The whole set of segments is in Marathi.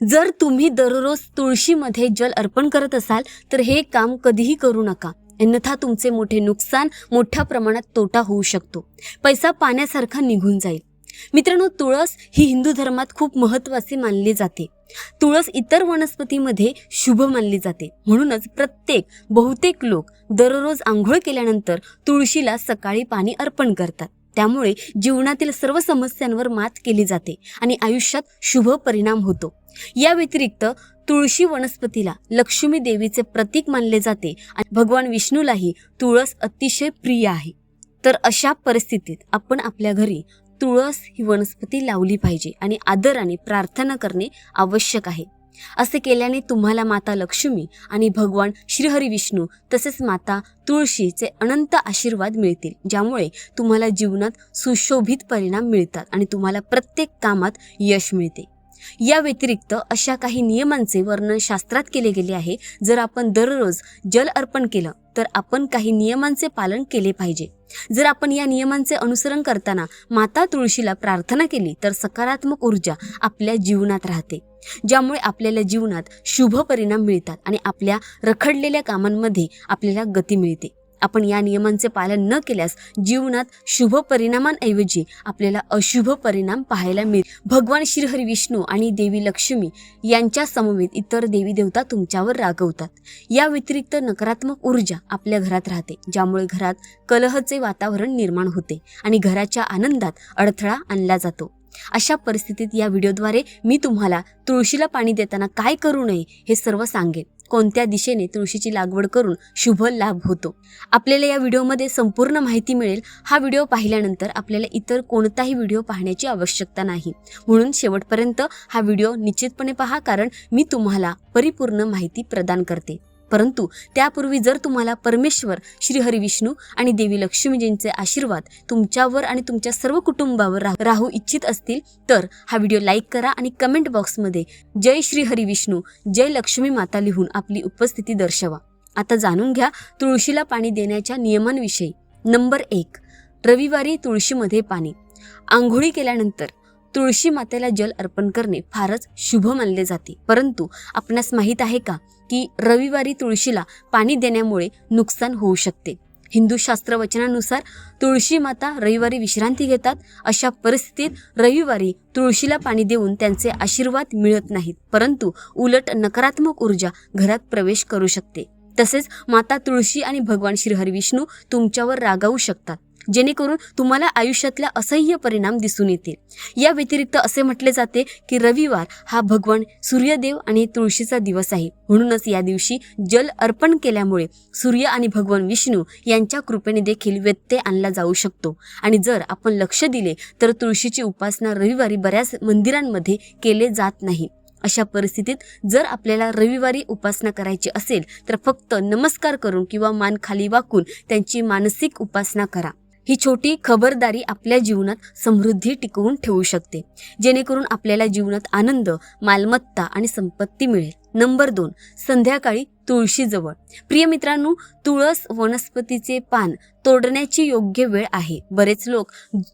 जर तुम्ही दररोज तुळशीमध्ये जल अर्पण करत असाल तर हे काम कधीही करू नका. अन्यथा तुमचे मोठे नुकसान मोठ्या प्रमाणात तोटा होऊ शकतो. पैसा पाण्यासारखा निघून जाईल. मित्रांनो तुळस ही हिंदू धर्मात खूप महत्त्वाची मानली जाते. तुळस इतर वनस्पतीमध्ये शुभ मानली जाते. म्हणूनच प्रत्येक बहुतेक लोक दररोज आंघोळ केल्यानंतर तुळशीला सकाळी पाणी अर्पण करतात. त्यामुळे जीवनातील सर्व समस्यांवर मात केली जाते आणि आयुष्यात शुभ परिणाम होतो. या व्यतिरिक्त तुळशी वनस्पतीला लक्ष्मी देवीचे प्रतीक मानले जाते आणि भगवान विष्णूलाही तुळस अतिशय प्रिय आहे. तर अशा परिस्थितीत आपण आपल्या घरी तुळस ही वनस्पती लावली पाहिजे आणि आदराने प्रार्थना करणे आवश्यक आहे. असे केल्याने तुम्हाला माता लक्ष्मी आणि भगवान श्रीहरी विष्णू तसेच माता तुळशीचे अनंत आशीर्वाद मिळतील ज्यामुळे तुम्हाला जीवनात सुशोभित परिणाम मिळतात आणि तुम्हाला प्रत्येक कामात यश मिळते. या व्यतिरिक्त अशा काही नियमांचे वर्णन शास्त्रात केले गेले आहे. जर आपण दररोज जल अर्पण केलं तर आपण काही नियमांचे पालन केले पाहिजे. जर आपण या नियमांचे अनुसरण करताना माता तुळशीला प्रार्थना केली तर सकारात्मक ऊर्जा आपल्या जीवनात राहते. ज्यामुळे आपल्याला जीवनात शुभ परिणाम मिळतात आणि आपल्या रखडलेल्या कामांमध्ये आपल्याला गती मिळते. आपण या नियमांचे पालन न केल्यास जीवनात शुभ परिणामांऐवजी आपल्याला अशुभ परिणाम पाहायला मिळेल. भगवान श्रीहरी विष्णू आणि देवी लक्ष्मी यांच्या समवेत इतर देवी देवता तुमच्यावर रागवतात. या व्यतिरिक्त नकारात्मक ऊर्जा आपल्या घरात राहते ज्यामुळे घरात कलहचे वातावरण निर्माण होते आणि घराच्या आनंदात अडथळा आणला जातो. अशा परिस्थितीत या व्हिडिओद्वारे मी तुम्हाला तुळशीला पाणी देताना काय करू नये हे सर्व सांगेन. कोणत्या दिशेने तुळशीची लागवड करून शुभ लाभ होतो. आपल्याला या व्हिडिओमध्ये संपूर्ण माहिती मिळेल. हा व्हिडिओ पाहिल्यानंतर आपल्याला इतर कोणताही व्हिडिओ पाहण्याची आवश्यकता नाही. म्हणून शेवटपर्यंत हा व्हिडिओ निश्चितपणे पहा कारण मी तुम्हाला परिपूर्ण माहिती प्रदान करते. परंतु त्यापूर्वी जर तुम्हाला परमेश्वर श्रीहरी विष्णू आणि देवी लक्ष्मीजींचे आशीर्वाद तुमच्यावर आणि तुमच्या सर्व कुटुंबावर राह- राहू इच्छित असतील तर हा व्हिडिओ लाईक करा आणि कमेंट बॉक्समध्ये जय श्री हरी विष्णू जय लक्ष्मी माता लिहून आपली उपस्थिती दर्शवा. आता जाणून घ्या तुळशीला पाणी देण्याच्या नियमांविषयी. नंबर एक रविवारी तुळशीमध्ये पाणी. आंघोळी केल्यानंतर तुळशी मातेला जल अर्पण करणे फारच शुभ मानले जाते. परंतु आपणास माहीत आहे का की रविवारी तुळशीला पाणी देण्यामुळे नुकसान होऊ शकते? हिंदू शास्त्र वचनानुसार तुळशी माता रविवारी विश्रांती घेतात. अशा परिस्थितीत रविवारी तुळशीला पाणी देऊन त्यांचे आशीर्वाद मिळत नाहीत. परंतु उलट नकारात्मक ऊर्जा घरात प्रवेश करू शकते. तसेच माता तुळशी आणि भगवान श्रीहरी विष्णू तुमच्यावर रागावू शकतात. जेणेकरून तुम्हाला आयुष्यातल्या असह्य परिणाम दिसून येतील. या व्यतिरिक्त असे म्हटले जाते की रविवार हा भगवान सूर्यदेव आणि तुळशीचा दिवस आहे. म्हणूनच या दिवशी जल अर्पण केल्यामुळे सूर्य आणि भगवान विष्णू यांच्या कृपेने देखील व्यत्यय आणला जाऊ शकतो. आणि जर आपण लक्ष दिले तर तुळशीची उपासना रविवारी बऱ्याच मंदिरांमध्ये केले जात नाही. अशा परिस्थितीत जर आपल्याला रविवारी उपासना करायची असेल तर फक्त नमस्कार करून किंवा मान खाली वाकून त्यांची मानसिक उपासना करा. ही छोटी खबरदारी आपल्या जीवनात समृद्धी टिकवून ठेवू शकते. जेणेकरून आपल्याला जीवनात आनंद मालमत्ता आणि संपत्ती मिळेल. नंबर दोन संध्याकाळी तुळशीजवळ प्रिय मित्रांनो तुळस वनस्पतीचे पान तोडण्याची योग्य वेळ आहे. बरेच लोक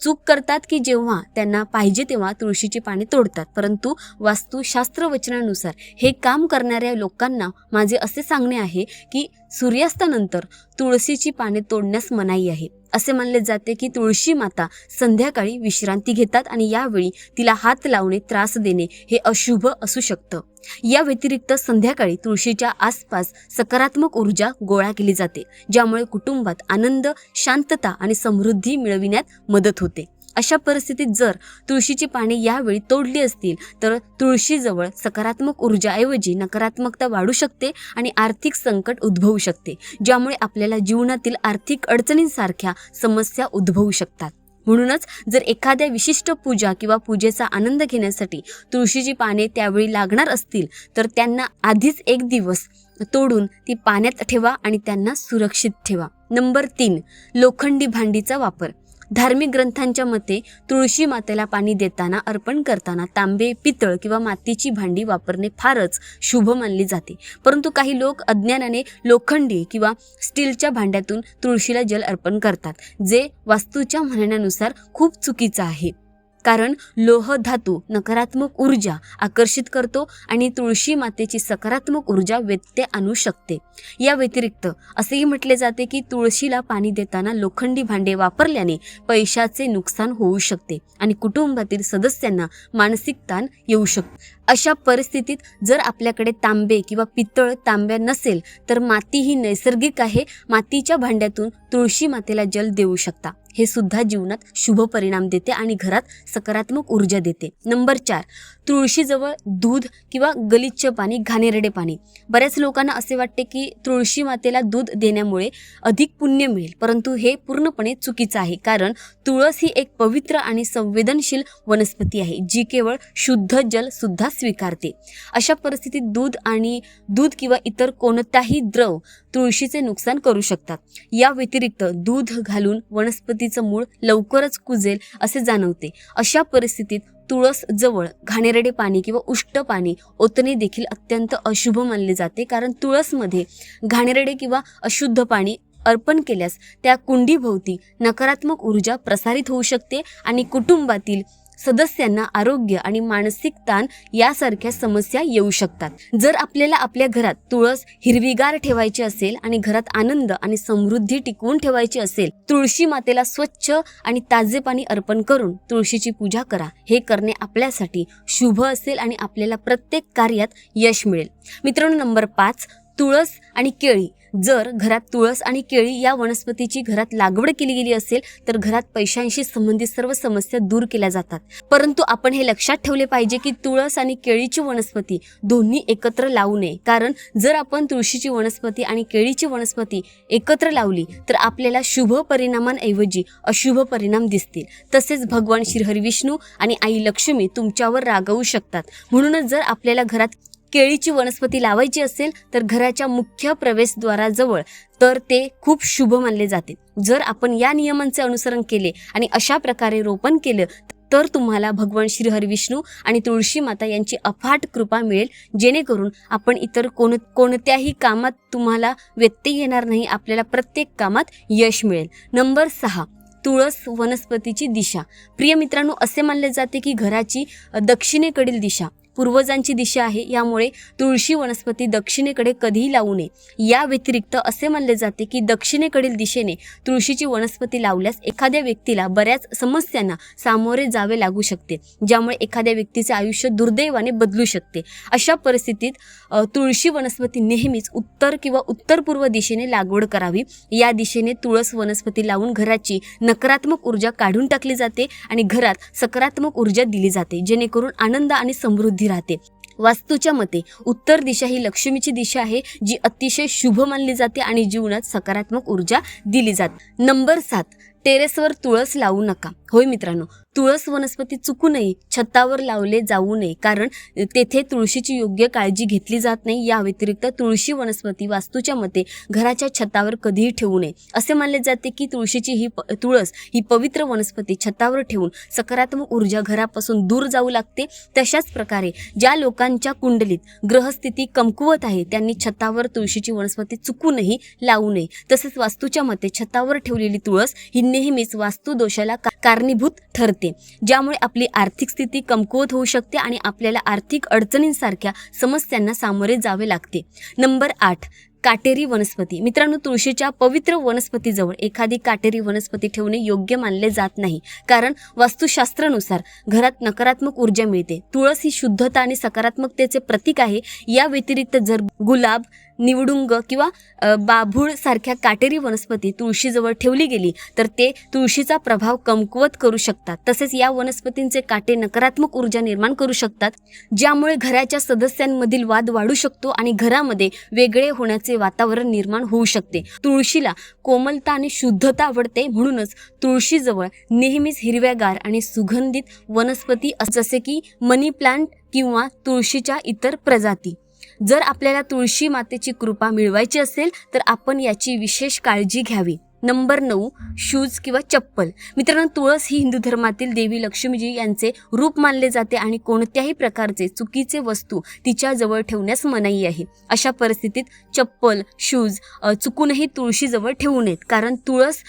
चूक करतात की जेव्हा त्यांना पाहिजे तेव्हा तुळशीची पाने तोडतात. परंतु वास्तुशास्त्र वचनानुसार हे काम करणाऱ्या लोकांना माझे असे सांगणे आहे की सूर्यास्तानंतर तुळशीची पाने तोडण्यास मनाई आहे. असे मानले जाते की तुळशी माता संध्याकाळी विश्रांती घेतात आणि यावेळी तिला हात लावणे त्रास देणे हे अशुभ असू शकतं. या व्यतिरिक्त संध्याकाळी तुळशीच्या आसपास सकारात्मक ऊर्जा गोळा केली जाते ज्यामुळे कुटुंबात आनंद शांतता आणि समृद्धी मिळविण्यात मदत होते. अशा परिस्थितीत जर तुळशीची पाने यावेळी तोडली असतील तर तुळशीजवळ सकारात्मक ऊर्जाऐवजी नकारात्मकता वाढू शकते आणि आर्थिक संकट उद्भवू शकते ज्यामुळे आपल्याला जीवनातील आर्थिक अडचणींसारख्या समस्या उद्भवू शकतात. म्हणूनच जर एखाद्या विशिष्ट पूजा किंवा पूजेचा आनंद घेण्यासाठी तुळशीची पाने त्यावेळी लागणार असतील तर त्यांना आधीच एक दिवस तोडून ती पाण्यात ठेवा आणि त्यांना सुरक्षित ठेवा. नंबर तीन लोखंडी भांडीचा वापर. धार्मिक ग्रंथांच्या मते तुळशी मातेला पाणी देताना अर्पण करताना तांबे पितळ किंवा मातीची भांडी वापरणे फारच शुभ मानली जाते. परंतु काही लोक अज्ञानाने लोखंडी किंवा स्टीलच्या भांड्यातून तुळशीला जल अर्पण करतात जे वास्तूच्या म्हणण्यानुसार खूप चुकीचं आहे. कारण लोह धातू नकारात्मक ऊर्जा आकर्षित करतो आणि तुळशी मातेची सकारात्मक ऊर्जा व्यत्यय आणू शकते. या व्यतिरिक्त असेही म्हटले जाते की तुळशीला पाणी देताना लोखंडी भांडे वापरल्याने पैशाचे नुकसान होऊ शकते आणि कुटुंबातील सदस्यांना मानसिक ताण येऊ शकतो. अशा परिस्थितीत जर आपल्याकडे तांबे किंवा पितळ तांब्या नसेल तर माती ही नैसर्गिक आहे. मातीच्या भांड्यातून तुळशी मातेला जल देऊ शकता. हे सुद्धा जीवनात शुभ परिणाम देते आणि घरात सकारात्मक ऊर्जा देते. नंबर चार तुळशीजवळ दूध किंवा गलिच्छ पाणी घाणेरडे पाणी. बऱ्याच लोकांना असे वाटते की तुळशी मातेला दूध देण्यामुळे अधिक पुण्य मिळेल परंतु हे पूर्णपणे चुकीचं आहे कारण तुळस ही एक पवित्र आणि संवेदनशील वनस्पती आहे जी केवळ शुद्ध जल सुद्धा स्वीकारते. अशा परिस्थितीत दूध आणि दूध किंवा इतर कोणताही द्रव तुळशीचे नुकसान करू शकतात. या व्यतिरिक्त दूध घालून वनस्पतीचं मूळ लवकरच कुजेल असे जाणवते. अशा परिस्थितीत तुळस जवळ घाणेरडे पाणी किंवा उष्ट पाणी ओतणे देखील अत्यंत अशुभ मानले जाते. कारण तुळसमध्ये घाणेरडे किंवा अशुद्ध पाणी अर्पण केल्यास त्या कुंडीभोवती नकारात्मक ऊर्जा प्रसारित होऊ शकते आणि कुटुंबातील सदस्यांना आरोग्य आणि मानसिक ताण यासारख्या समस्या येऊ शकतात. जर आपल्याला आपल्या घरात तुळस हिरवीगार ठेवायची असेल आणि घरात आनंद आणि समृद्धी टिकवून ठेवायची असेल तुळशी मातेला स्वच्छ आणि ताजे पाणी अर्पण करून तुळशीची पूजा करा. हे करणे आपल्यासाठी शुभ असेल आणि आपल्याला प्रत्येक कार्यात यश मिळेल. मित्रांनो नंबर पाच तुळस आणि केळी. जर घरात तुळस आणि केळी या वनस्पतीची घरात लागवड केली गेली असेल तर घरात पैशांशी संबंधित सर्व समस्या दूर केल्या जातात. परंतु आपण हे लक्षात ठेवले पाहिजे की तुळस आणि केळीची वनस्पती दोन्ही एकत्र लावू नये. कारण जर आपण तुळशीची वनस्पती आणि केळीची वनस्पती एकत्र लावली तर आपल्याला शुभ परिणामांऐवजी अशुभ परिणाम दिसतील. तसेच भगवान श्रीहरिविष्णू आणि आई लक्ष्मी तुमच्यावर रागवू शकतात. म्हणूनच जर आपल्याला घरात केळीची वनस्पती लावायची असेल तर घराच्या मुख्य प्रवेशद्वाराजवळ तर ते खूप शुभ मानले जाते. जर आपण या नियमांचे अनुसरण केले आणि अशा प्रकारे रोपण केलं तर तुम्हाला भगवान श्रीहरविष्णू आणि तुळशी माता यांची अफाट कृपा मिळेल. जेणेकरून आपण इतर कोण कोणत्याही कामात तुम्हाला व्यत्यय येणार नाही आपल्याला प्रत्येक कामात यश मिळेल. नंबर सहा तुळस वनस्पतीची दिशा. प्रिय मित्रांनो असे मानले जाते की घराची दक्षिणेकडील दिशा पूर्वजांची दिशा आहे. यामुळे तुळशी वनस्पती दक्षिणेकडे कधीही लावू नये. या व्यतिरिक्त असे मानले जाते की दक्षिणेकडील दिशेने तुळशीची वनस्पती लावल्यास एखाद्या व्यक्तीला बऱ्याच समस्यांना सामोरे जावे लागू शकते ज्यामुळे एखाद्या व्यक्तीचे आयुष्य दुर्दैवाने बदलू शकते. अशा परिस्थितीत तुळशी वनस्पती नेहमीच उत्तर किंवा उत्तर पूर्व दिशेने लागवड करावी. या दिशेने तुळस वनस्पती लावून घराची नकारात्मक ऊर्जा काढून टाकली जाते आणि घरात सकारात्मक ऊर्जा दिली जाते जेणेकरून आनंद आणि समृद्धी राहते. वास्तूच्या मते उत्तर दिशा ही लक्ष्मीची दिशा आहे जी अतिशय शुभ मानली जाते आणि जीवनात सकारात्मक ऊर्जा दिली जाते. नंबर सात टेरेसवर तुळस लावू नका. होय मित्रांनो तुळस वनस्पती चुकूनही छतावर लावले जाऊ नये कारण तेथे तुळशीची योग्य काळजी घेतली जात नाही. या व्यतिरिक्त तुळशी वनस्पती वास्तूच्या मते घराच्या छतावर कधीही ठेवू नये. असे मानले जाते की तुळशीची ही प- तुळस ही पवित्र वनस्पती छतावर ठेवून सकारात्मक ऊर्जा घरापासून दूर जाऊ लागते. तशाच प्रकारे ज्या लोकांच्या कुंडलीत ग्रहस्थिती कमकुवत आहे त्यांनी छतावर तुळशीची वनस्पती चुकूनही लावू नये. तसेच वास्तूच्या मते छतावर ठेवलेली तुळस ही नेहमीच वास्तुदोषाला का- कारणीभूत ठरते. ज्यामुळे आपली आर्थिक स्थिती कमकुवत होऊ शकते आणि आपल्याला आर्थिक अडचणींसारख्या समस्यांना सामोरे जावे लागते. नंबर आठ काटेरी वनस्पती. मित्रांनो तुळशीच्या पवित्र वनस्पतीजवळ एखादी काटेरी वनस्पती ठेवणे योग्य मानले जात नाही. कारण वास्तुशास्त्रानुसार घरात नकारात्मक ऊर्जा मिळते. तुळस ही शुद्धता आणि सकारात्मकतेचे प्रतीक आहे. या व्यतिरिक्त जर गुलाब निवडुंग किंवा बाभूळ सारख्या काटेरी वनस्पती तुळशीजवळ ठेवली गेली तर ते तुळशीचा प्रभाव कमकुवत करू शकतात. तसेच या वनस्पतींचे काटे नकारात्मक ऊर्जा निर्माण करू शकतात ज्यामुळे घराच्या सदस्यांमधील वाद वाढू शकतो आणि घरामध्ये वेगळे होण्याचे वातावरण निर्माण होऊ शकते. तुळशीला कोमलता आणि शुद्धता आवडते म्हणूनच तुळशीजवळ नेहमीच हिरव्यागार आणि सुगंधित वनस्पती जसे की मनी प्लांट किंवा तुळशीच्या इतर प्रजाती. जर आपल्याला तुळशी मातेची कृपा मिळवायची असेल तर आपण याची विशेष काळजी घ्यावी. नंबर नऊ शूज किंवा चप्पल. मित्रांनो तुळस ही हिंदू धर्मातील देवी लक्ष्मीजी यांचे रूप मानले जाते आणि कोणत्याही प्रकारचे चुकीचे वस्तू तिच्या जवळ ठेवण्यास मनाई आहे. अशा परिस्थितीत चप्पल शूज चुकूनही तुळशीजवळ ठेवू नयेत. कारण तुळस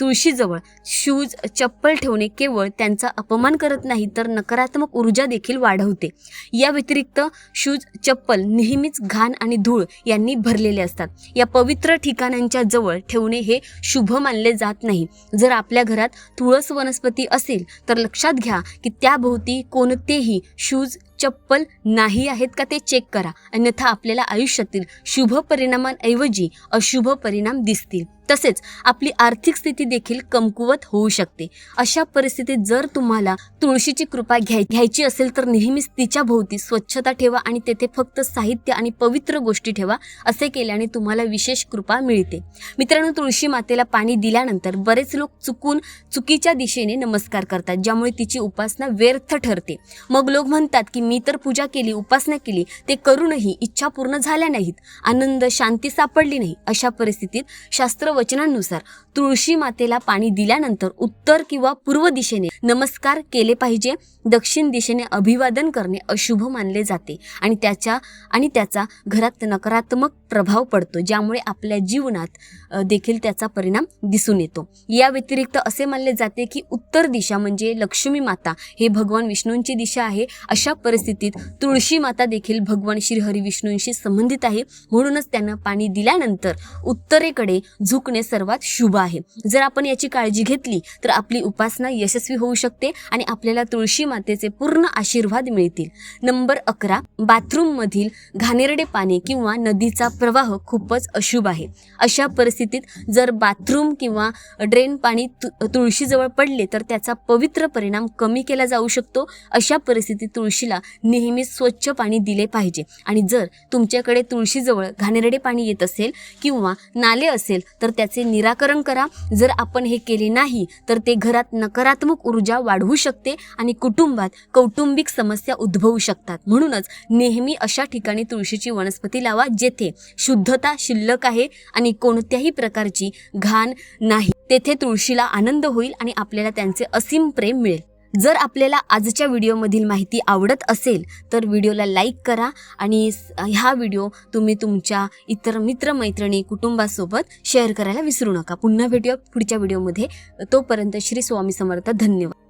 तुळशीजवळ शूज चप्पल ठेवणे केवळ त्यांचा अपमान करत नाही तर नकारात्मक ऊर्जा देखील वाढवते. या व्यतिरिक्त शूज चप्पल नेहमीच घाण आणि धूळ यांनी भरलेले असतात. या पवित्र ठिकाणांच्या जवळ ठेवणे हे शुभ मानले जात नाही. जर आपल्या घरात तुळस वनस्पती असेल तर लक्षात घ्या की त्याभोवती कोणतेही शूज चप्पल नाही आहेत का ते चेक करा. अन्यथा आपल्याला आयुष्यातील शुभ परिणामांऐवजी अशुभ परिणाम दिसतील. तसेच आपली आर्थिक स्थिती देखील कमकुवत होऊ शकते. अशा परिस्थितीत जर तुम्हाला तुळशीची कृपा घ्याय घ्यायची असेल तर नेहमीच तिच्या भोवती स्वच्छता ठेवा आणि तेथे फक्त साहित्य आणि पवित्र गोष्टी ठेवा असे केल्याने तुम्हाला विशेष कृपा मिळते. मित्रांनो तुळशी मातेला पाणी दिल्यानंतर बरेच लोक चुकून चुकीच्या दिशेने नमस्कार करतात ज्यामुळे तिची उपासना व्यर्थ ठरते. मग लोक म्हणतात की मी तर पूजा केली उपासना केली ते करूनही इच्छा पूर्ण झाल्या नाहीत. आनंद शांती सापडली नाही. अशा परिस्थितीत शास्त्र वचनांनुसार तुळशी मातेला पाणी दिल्यानंतर उत्तर किंवा पूर्व दिशेने नमस्कार केले पाहिजे दक्षिण दिशेने अभिवादन करणे अशुभ मानले जाते आणि त्याच्या आणि त्याचा घरात नकारात्मक प्रभाव पडतो ज्यामुळे आपल्या जीवनात देखील त्याचा परिणाम दिसून येतो. या व्यतिरिक्त असे मानले जाते की उत्तर दिशा म्हणजे लक्ष्मी माता हे भगवान विष्णूंची दिशा आहे. अशा परिस्थितीत तुळशी माता देखील भगवान श्री हरी विष्णूंशी संबंधित आहे. म्हणूनच त्यांना पाणी दिल्यानंतर उत्तरेकडे झुकणे सर्वात शुभ आहे. जर आपण याची काळजी घेतली तर आपली उपासना यशस्वी होऊ शकते आणि आपल्याला तुळशी मातेचे पूर्ण आशीर्वाद मिळतील. नंबर अकरा बाथरूममधील घाणेरडे पाणी किंवा नदीचा प्रवाह खूपच अशुभ आहे. अशा परिस्थितीत जर बाथरूम किंवा ड्रेन पाणी तु तुळशीजवळ पडले तर त्याचा पवित्र परिणाम कमी केला जाऊ शकतो. अशा परिस्थितीत तुळशीला नेहमी स्वच्छ पाणी दिले पाहिजे. आणि जर तुमच्याकडे तुळशीजवळ घाणेरडे पाणी येत असेल किंवा नाले असेल तर त्याचे निराकरण करा. जर आपण हे केले नाही तर ते घरात नकारात्मक ऊर्जा वाढवू शकते आणि कुटुंबात कौटुंबिक समस्या उद्भवू शकतात. म्हणूनच नेहमी अशा ठिकाणी तुळशीची वनस्पती लावा जेथे शुद्धता शिल्लक आहे आणि कोणत्याही प्रकारची घाण नाही. तेथे तुळशीला आनंद होईल आणि आपल्याला त्यांचे असीम प्रेम मिळेल. जर आपल्याला आजच्या व्हिडिओमधील माहिती आवडत असेल तर व्हिडिओला लाईक करा आणि ह्या व्हिडिओ तुम्ही तुमच्या इतर मित्रमैत्रिणी कुटुंबासोबत शेअर करायला विसरू नका. पुन्हा भेटूया पुढच्या व्हिडिओमध्ये. तोपर्यंत श्री स्वामी समर्थ. धन्यवाद.